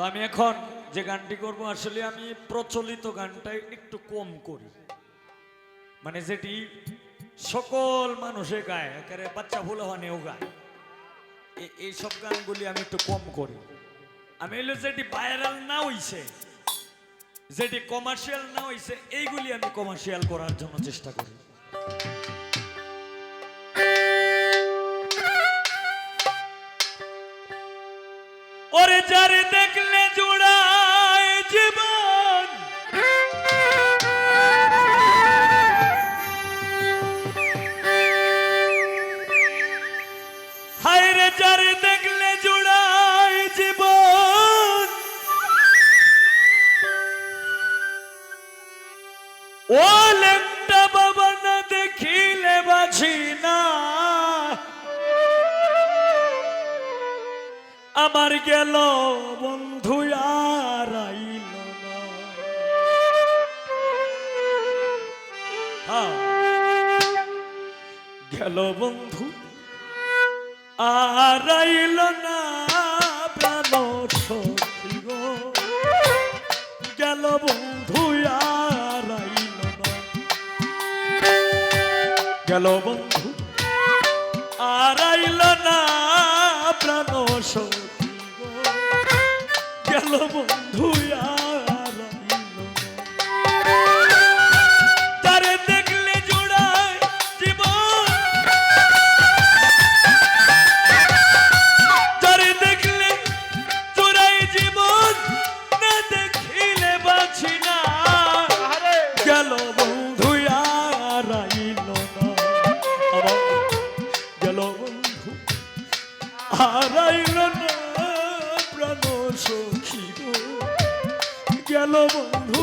তো আমি এখন যে গানটি করব, আসলে আমি প্রচলিত গানটাই একটু কম করি। মানে যেটি সকল মানুষে গায়, একেবারে বাচ্চা ভুলে হনেও গায়। এইসব গানগুলি আমি একটু কম করি। আমি হইল যেটি ভাইরাল না হইছে, যেটি কমার্শিয়াল না হইছে, এইগুলি আমি কমার্শিয়াল করার জন্য চেষ্টা করি। যারে দেখলে জোড়ায় আমার গেল বন্ধু আর আইল হ্যাঁ। গেল বন্ধু আর আইল না, প্রাণ সখী গো। গেল বন্ধু আর গেল বন্ধু আর আইল না, প্রাণ গেল বন্ধু তারে দেখলে জোড়ায় জীবন। তারে দেখলে জোড়ায় জীবন না দেখিলে বাছি না। গেল বন্ধু আর আইল না। গেল বন্ধু আর আইল না। প্রাণ সখী গেল বন্ধু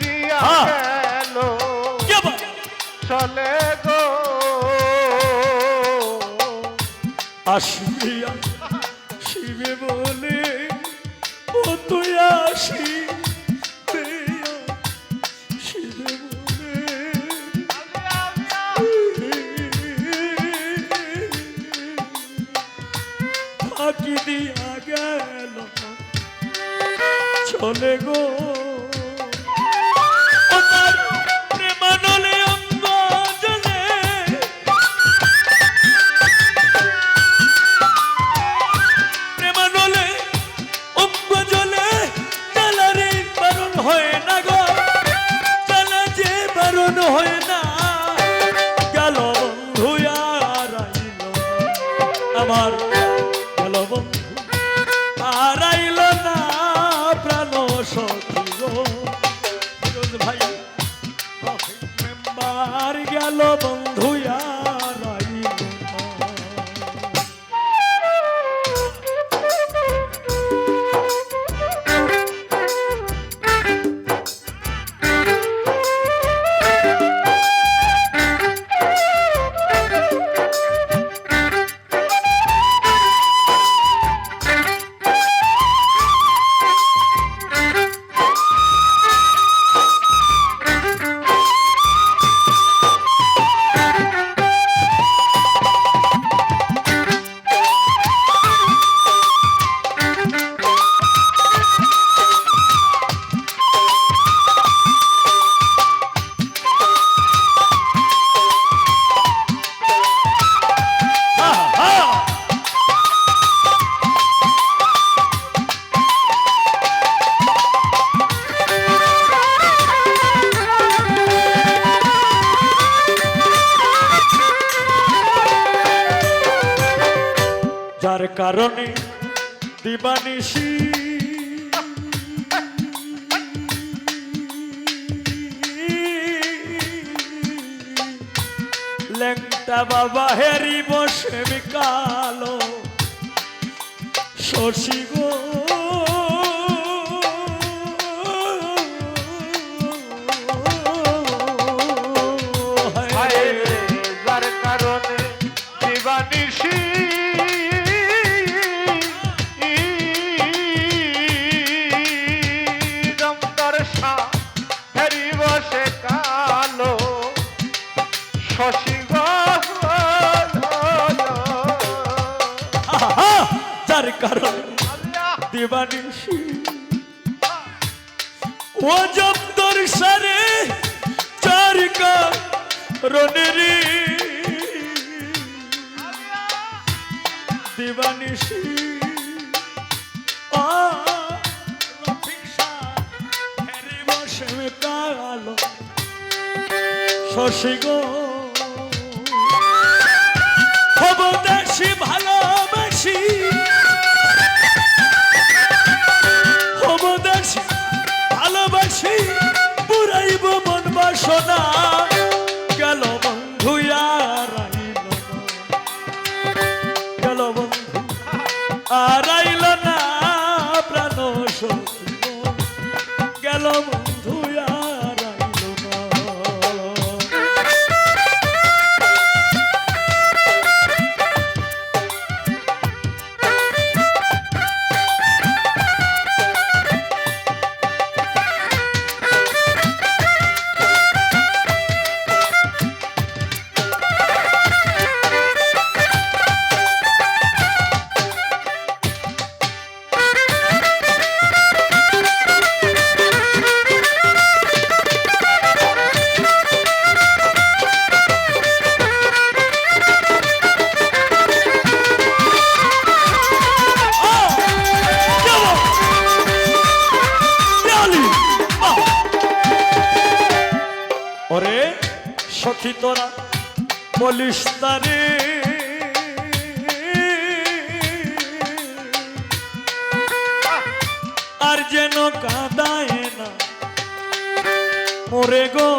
গেল। চলে গো। আসিয়া শিবে বলে ও তুই আসি শিবে বলে। ফাঁকি দিয়া গেল। চলে গো। বন্ধু কারণে দিবানিসি লেংটা বাবা হেরি বসে বিকালো শশী গো। দিবানিসি ও জব্দর সারে চারিকা রনেরি দিবানিসি শশী গো। হব দেশি ভালোবাসি। আর বলিস আর যেন কাঁদায় না। মোরে গো।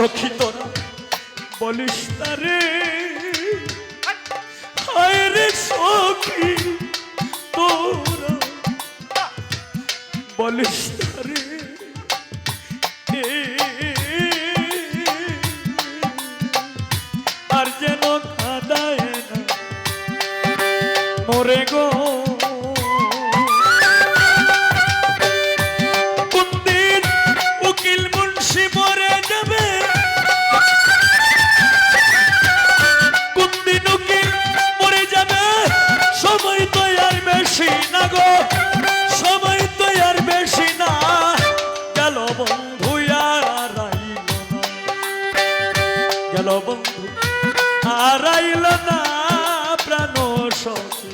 সখী তোরা, বলিস তারে, হায় রে সখী তোরা, বলিস তারে আর যেন কাদায় না, মোরে গো। বেশি না গো, সময় তো আর বেশি না। গেল বন্ধু আর গেল বন্ধু, আর না, প্রাণ সখী